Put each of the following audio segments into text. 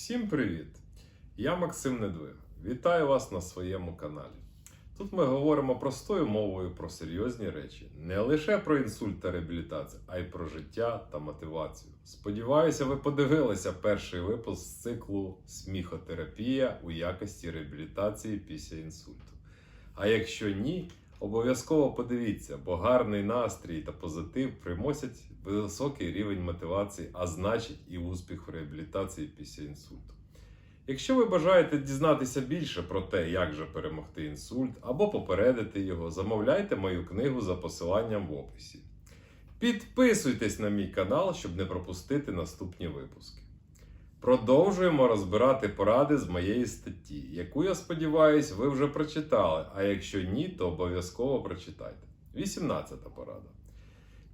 Всім привіт! Я Максим Недвиг. Вітаю вас на своєму каналі. Тут ми говоримо простою мовою про серйозні речі, не лише про інсульт та реабілітацію, а й про життя та мотивацію. Сподіваюся, ви подивилися перший випуск з циклу Сміхотерапія у якості реабілітації після інсульту. А якщо ні, обов'язково подивіться, бо гарний настрій та позитив примусять високий рівень мотивації, а значить і успіх в реабілітації після інсульту. Якщо ви бажаєте дізнатися більше про те, як же перемогти інсульт або попередити його, замовляйте мою книгу за посиланням в описі. Підписуйтесь на мій канал, щоб не пропустити наступні випуски. Продовжуємо розбирати поради з моєї статті, яку я сподіваюся, ви вже прочитали. А якщо ні, то обов'язково прочитайте. 18 порада.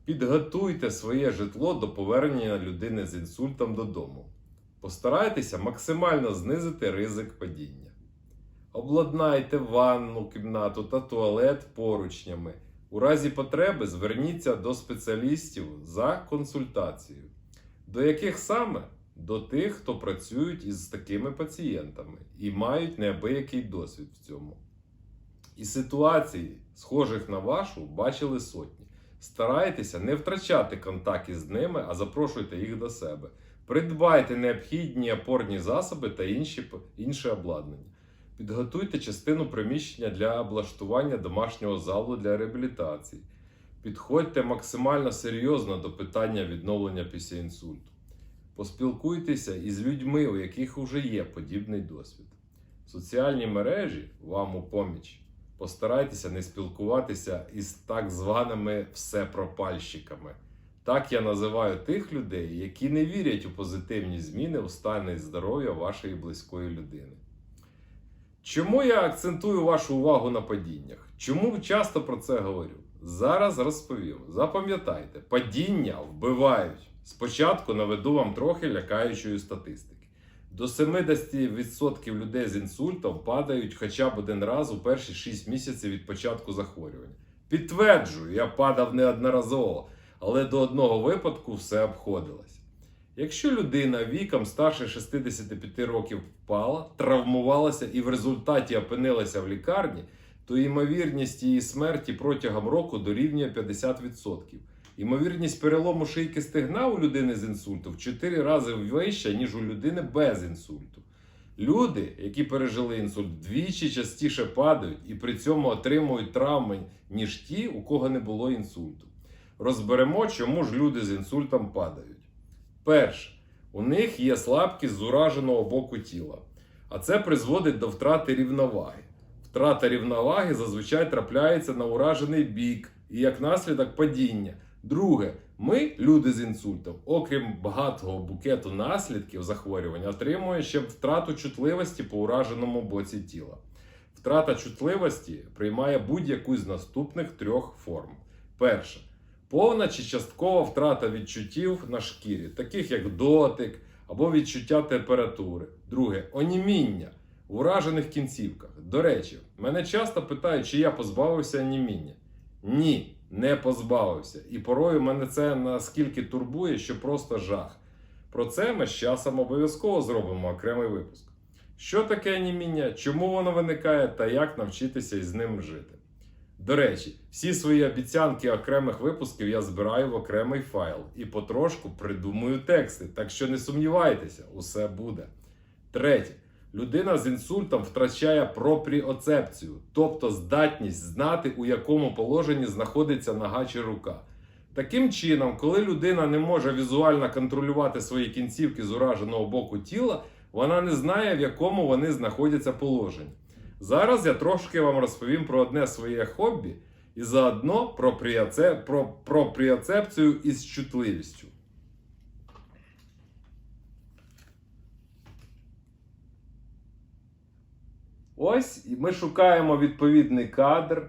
Підготуйте своє житло до повернення людини з інсультом додому. Постарайтеся максимально знизити ризик падіння. Обладнайте ванну, кімнату та туалет поручнями. У разі потреби зверніться до спеціалістів за консультацією. До яких саме? До тих, хто працюють із такими пацієнтами і мають неабиякий досвід в цьому. І ситуацій, схожих на вашу, бачили сотні. Старайтеся не втрачати контакт із ними, а запрошуйте їх до себе. Придбайте необхідні опорні засоби та інші, інше обладнання. Підготуйте частину приміщення для облаштування домашнього залу для реабілітації. Підходьте максимально серйозно до питання відновлення після інсульту. Поспілкуйтеся із людьми, у яких вже є подібний досвід. Соціальні мережі вам у поміч. Постарайтеся не спілкуватися із так званими всепропальщиками. Так я називаю тих людей, які не вірять у позитивні зміни у стані здоров'я вашої близької людини. Чому я акцентую вашу увагу на падіннях? Чому часто про це говорю? Зараз розповім. Запам'ятайте, падіння вбивають. Спочатку наведу вам трохи лякаючої статистики. До 70% людей з інсультом падають хоча б один раз у перші 6 місяців від початку захворювання. Підтверджую, я падав неодноразово, але до одного випадку все обходилось. Якщо людина віком старше 65 років впала, травмувалася і в результаті опинилася в лікарні, то ймовірність її смерті протягом року дорівнює 50%. Ймовірність перелому шийки стегна у людини з інсульту в 4 рази вища, ніж у людини без інсульту. Люди, які пережили інсульт, вдвічі частіше падають і при цьому отримують травми, ніж ті, у кого не було інсульту. Розберемо, чому ж люди з інсультом падають. Перше, у них є слабкість з ураженого боку тіла, а це призводить до втрати рівноваги. Втрата рівноваги зазвичай трапляється на уражений бік і як наслідок падіння. Друге, ми, люди з інсультом, окрім багатого букету наслідків захворювання, отримуємо ще втрату чутливості по ураженому боці тіла. Втрата чутливості приймає будь-яку з наступних трьох форм. Перше повна чи часткова втрата відчуттів на шкірі, таких як дотик або відчуття температури. Друге оніміння в уражених кінцівках. До речі, мене часто питають, чи я позбавився оніміння. Ні, не позбавився. І порою мене це наскільки турбує, що просто жах. Про це ми з часом обов'язково зробимо окремий випуск. Що таке оніміння, чому воно виникає та як навчитися із ним жити. До речі, всі свої обіцянки окремих випусків я збираю в окремий файл і потрошку придумую тексти, так що не сумнівайтеся, усе буде. Третє. Людина з інсультом втрачає пропріоцепцію, тобто здатність знати, у якому положенні знаходиться нога чи рука. Таким чином, коли людина не може візуально контролювати свої кінцівки з ураженого боку тіла, вона не знає, в якому вони знаходяться положенні. Зараз я трошки вам розповім про одне своє хобі і заодно про, пріоце... про пропріоцепцію із чутливістю. Ось ми шукаємо відповідний кадр,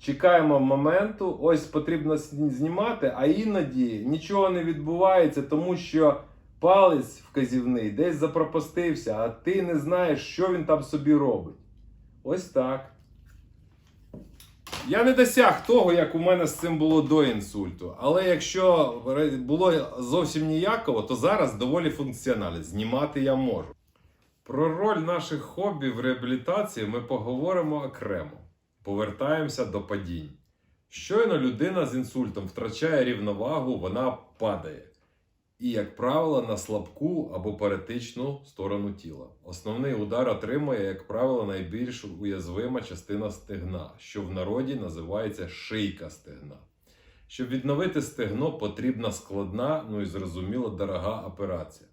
чекаємо моменту. Ось потрібно знімати, а іноді нічого не відбувається, тому що палець вказівний десь запропастився, а ти не знаєш, що він там собі робить. Ось так. Я не досяг того, як у мене з цим було до інсульту. Але якщо було зовсім ніяково, то зараз доволі функціонально. Знімати я можу. Про роль наших хобі в реабілітації ми поговоримо окремо. Повертаємося до падінь. Щойно людина з інсультом втрачає рівновагу, вона падає. І, як правило, на слабку або перетичну сторону тіла. Основний удар отримує, як правило, найбільш уязвима частина стегна, що в народі називається шийка стегна. Щоб відновити стегно, потрібна складна, ну і зрозуміло, дорога операція.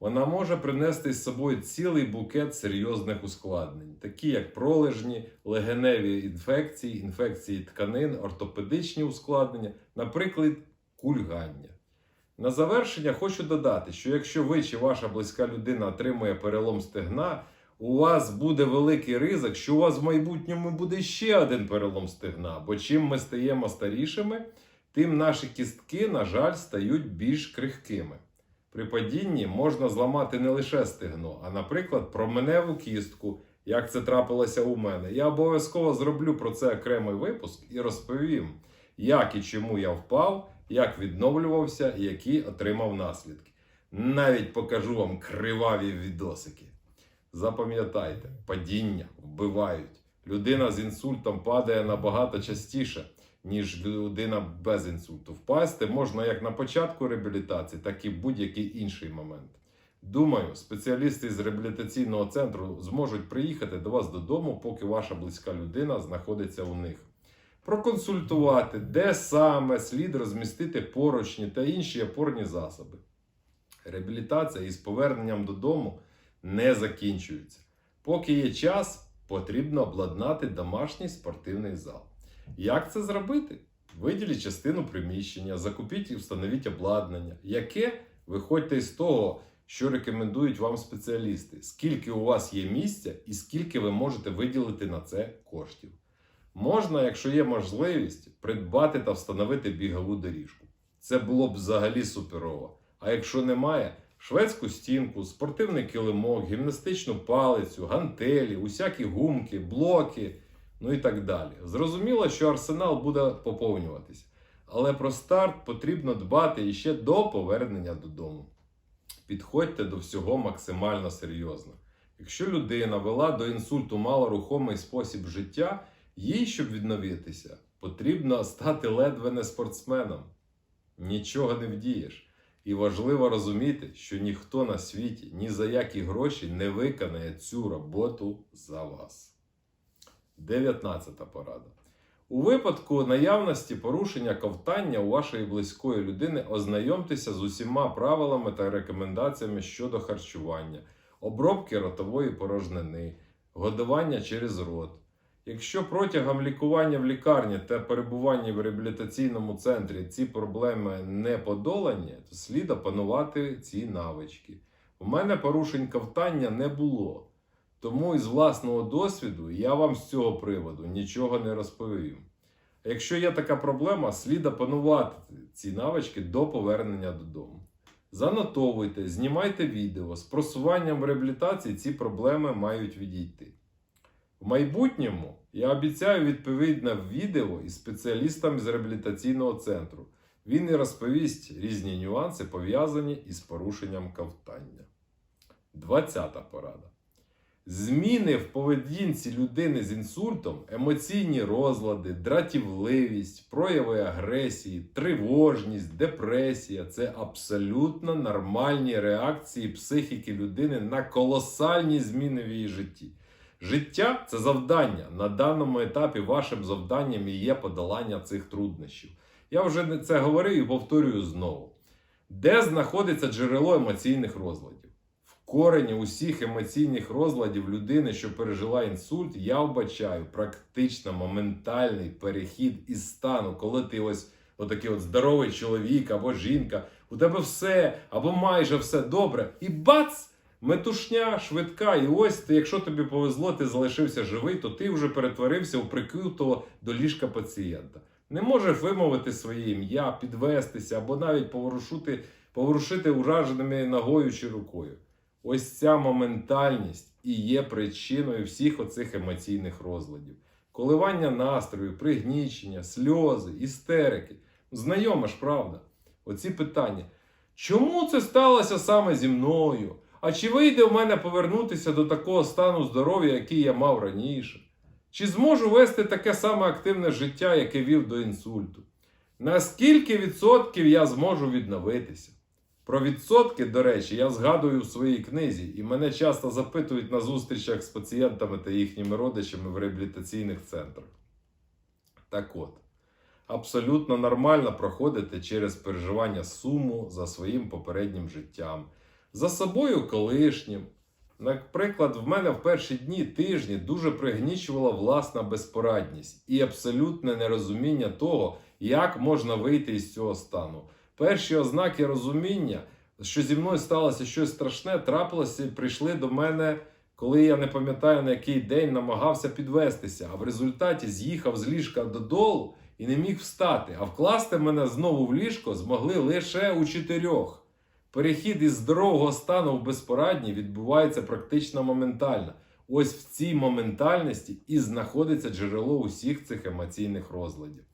Вона може принести з собою цілий букет серйозних ускладнень, такі як пролежні, легеневі інфекції, інфекції тканин, ортопедичні ускладнення, наприклад, кульгання. На завершення хочу додати, що якщо ви чи ваша близька людина отримує перелом стегна, у вас буде великий ризик, що у вас в майбутньому буде ще один перелом стегна. Бо чим ми стаємо старішими, тим наші кістки, на жаль, стають більш крихкими. При падінні можна зламати не лише стегно, а, наприклад, променеву кістку, як це трапилося у мене. Я обов'язково зроблю про це окремий випуск і розповім, як і чому я впав, як відновлювався які отримав наслідки. Навіть покажу вам криваві відосики. Запам'ятайте, падіння вбивають. Людина з інсультом падає набагато частіше, ніж людина без інсульту. Впасти можна як на початку реабілітації, так і будь-який інший момент. Думаю, спеціалісти з реабілітаційного центру зможуть приїхати до вас додому, поки ваша близька людина знаходиться у них. Проконсультувати, де саме слід розмістити поручні та інші опорні засоби. Реабілітація із поверненням додому не закінчується. Поки є час, потрібно обладнати домашній спортивний зал. Як це зробити? Виділіть частину приміщення, закупіть і встановіть обладнання, яке виходьте з того, що рекомендують вам спеціалісти, скільки у вас є місця і скільки ви можете виділити на це коштів. Можна, якщо є можливість, придбати та встановити бігову доріжку. Це було б взагалі суперово. А якщо немає, шведську стінку, спортивний килимок, гімнастичну палицю, гантелі, усякі гумки, блоки, ну і так далі. Зрозуміло, що арсенал буде поповнюватися. Але про старт потрібно дбати іще до повернення додому. Підходьте до всього максимально серйозно. Якщо людина вела до інсульту малорухомий спосіб життя, їй, щоб відновитися, потрібно стати ледве не спортсменом. Нічого не вдієш. І важливо розуміти, що ніхто на світі ні за які гроші не виконає цю роботу за вас. 19 порада. У випадку наявності порушення ковтання у вашої близької людини ознайомтеся з усіма правилами та рекомендаціями щодо харчування, обробки ротової порожнини, годування через рот. Якщо протягом лікування в лікарні та перебування в реабілітаційному центрі ці проблеми не подолані, то слід опанувати ці навички. У мене порушень ковтання не було. Тому із власного досвіду я вам з цього приводу нічого не розповім. Якщо є така проблема, слід опанувати ці навички до повернення додому. Занотовуйте, знімайте відео. З просуванням реабілітації ці проблеми мають відійти. В майбутньому я обіцяю відповідне відео із спеціалістом з реабілітаційного центру. Він і розповість різні нюанси, пов'язані із порушенням ковтання. 20 порада. Зміни в поведінці людини з інсультом, емоційні розлади, дратівливість, прояви агресії, тривожність, депресія це абсолютно нормальні реакції психіки людини на колосальні зміни в її житті. Життя це завдання. На даному етапі вашим завданням і є подолання цих труднощів. Я вже це говорив і повторюю знову. Де знаходиться джерело емоційних розладів? Корені усіх емоційних розладів людини, що пережила інсульт, я вбачаю практично моментальний перехід із стану, коли ти ось отакий от здоровий чоловік або жінка, у тебе все або майже все добре, і бац! Метушня швидка, і ось ти, якщо тобі повезло, ти залишився живий, то ти вже перетворився у прикутого до ліжка пацієнта. Не можеш вимовити своє ім'я, підвестися або навіть поворушити, поворушити ураженими ногою чи рукою. Ось ця моментальність і є причиною всіх оцих емоційних розладів. коливання настрою, пригнічення, сльози, істерики. Знайома ж правда. Оці питання. Чому це сталося саме зі мною? А чи вийде в мене повернутися до такого стану здоров'я, який я мав раніше? Чи зможу вести таке саме активне життя, яке вів до інсульту? На скільки відсотків я зможу відновитися? Про відсотки, до речі, я згадую в своїй книзі, і мене часто запитують на зустрічах з пацієнтами та їхніми родичами в реабілітаційних центрах. Так от, абсолютно нормально проходити через переживання суму за своїм попереднім життям, за собою колишнім. Наприклад, в мене в перші дні тижні дуже пригнічувала власна безпорадність і абсолютне нерозуміння того, як можна вийти із цього стану. Перші ознаки розуміння, що зі мною сталося щось страшне, трапилося прийшли до мене, коли я не пам'ятаю на який день намагався підвестися, а в результаті з'їхав з ліжка додолу і не міг встати. А вкласти мене знову в ліжко змогли лише у чотирьох. Перехід із здорового стану в безпорадні відбувається практично моментально. Ось в цій моментальності і знаходиться джерело усіх цих емоційних розладів.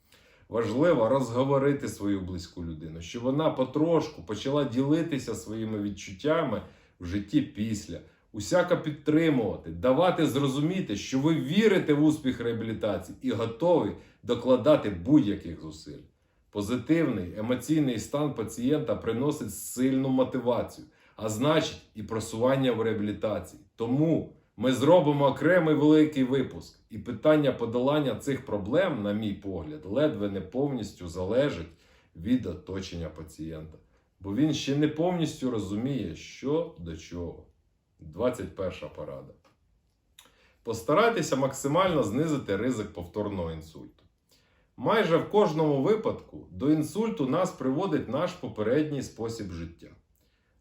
Важливо розговорити свою близьку людину, щоб вона потрошку почала ділитися своїми відчуттями в житті після, усяко підтримувати, давати зрозуміти, що ви вірите в успіх реабілітації і готові докладати будь-яких зусиль. Позитивний емоційний стан пацієнта приносить сильну мотивацію, а значить і просування в реабілітації. Тому ми зробимо окремий великий випуск, і питання подолання цих проблем, на мій погляд, ледве не повністю залежить від оточення пацієнта, бо він ще не повністю розуміє, що до чого. 21 порада. Постарайтеся максимально знизити ризик повторного інсульту. Майже в кожному випадку до інсульту нас приводить наш попередній спосіб життя.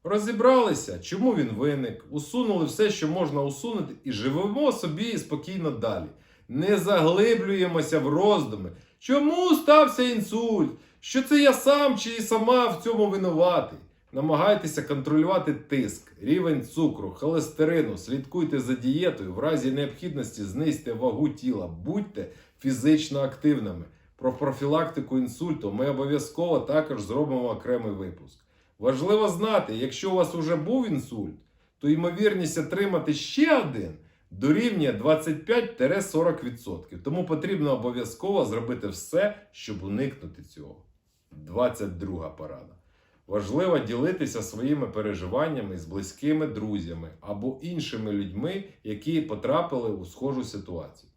Розібралися, чому він виник, усунули все, що можна усунути, і живемо собі спокійно далі. Не заглиблюємося в роздуми. Чому стався інсульт? Що це я сам чи сама в цьому винуватий? Намагайтеся контролювати тиск, рівень цукру, холестерину, слідкуйте за дієтою, в разі необхідності знизьте вагу тіла, будьте фізично активними. Про профілактику інсульту ми обов'язково також зробимо окремий випуск. Важливо знати, якщо у вас вже був інсульт, то ймовірність отримати ще один дорівнює 25-40%. Тому потрібно обов'язково зробити все, щоб уникнути цього. 22 порада. Важливо ділитися своїми переживаннями з близькими друзями або іншими людьми, які потрапили у схожу ситуацію.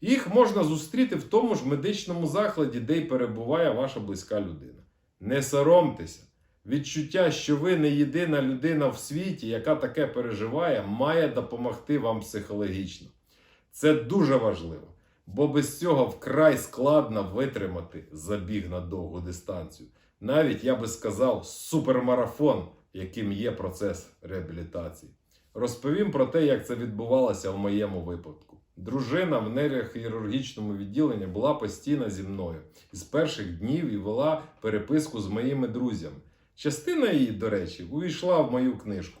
Їх можна зустріти в тому ж медичному закладі, де й перебуває ваша близька людина. Не соромтеся. Відчуття, що ви не єдина людина в світі, яка таке переживає, має допомогти вам психологічно. Це дуже важливо, бо без цього вкрай складно витримати забіг на довгу дистанцію. Навіть я би сказав, супермарафон, яким є процес реабілітації. Розповім про те, як це відбувалося в моєму випадку. Дружина в нейрохірургічному відділенні була постійно зі мною з перших днів і вела переписку з моїми друзями. Частина її, до речі, увійшла в мою книжку.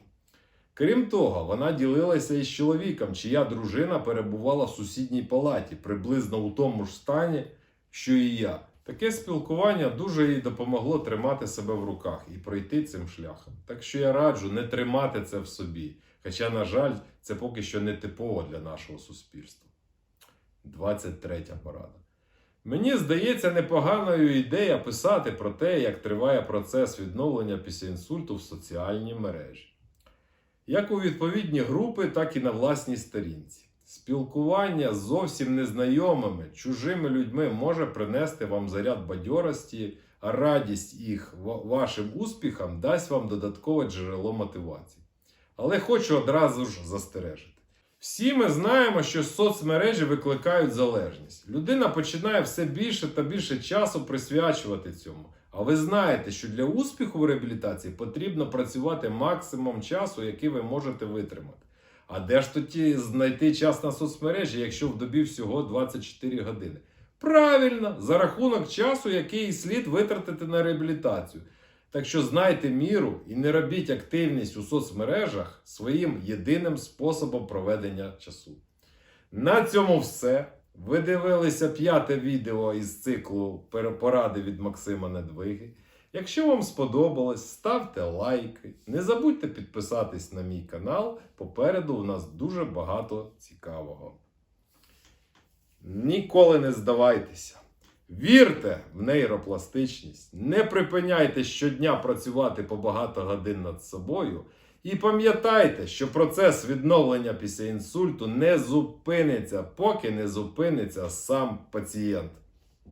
Крім того, вона ділилася із чоловіком, чия дружина перебувала в сусідній палаті, приблизно у тому ж стані, що і я. Таке спілкування дуже їй допомогло тримати себе в руках і пройти цим шляхом. Так що я раджу не тримати це в собі. Хоча, на жаль, це поки що не типово для нашого суспільства. 23 порада. Мені здається непоганою ідея писати про те, як триває процес відновлення після інсульту в соціальній мережі. Як у відповідні групи, так і на власній сторінці. Спілкування з зовсім незнайомими, чужими людьми може принести вам заряд бадьорості, а радість їх вашим успіхам дасть вам додаткове джерело мотивації. Але хочу одразу ж застережити. Всі ми знаємо, що соцмережі викликають залежність. Людина починає все більше та більше часу присвячувати цьому. А ви знаєте, що для успіху в реабілітації потрібно працювати максимум часу, який ви можете витримати. А де ж тоді знайти час на соцмережі, якщо в добі всього 24 години? Правильно, за рахунок часу, який слід витратити на реабілітацію. Так що знайте міру і не робіть активність у соцмережах своїм єдиним способом проведення часу. На цьому все. Ви дивилися п'яте відео із циклу «Пере- поради від Максима Недвиги. Якщо вам сподобалось, ставте лайки. Не забудьте підписатись на мій канал. Попереду у нас дуже багато цікавого. Ніколи не здавайтеся. Вірте в нейропластичність, не припиняйте щодня працювати по багато годин над собою. І пам'ятайте, що процес відновлення після інсульту не зупиниться, поки не зупиниться сам пацієнт.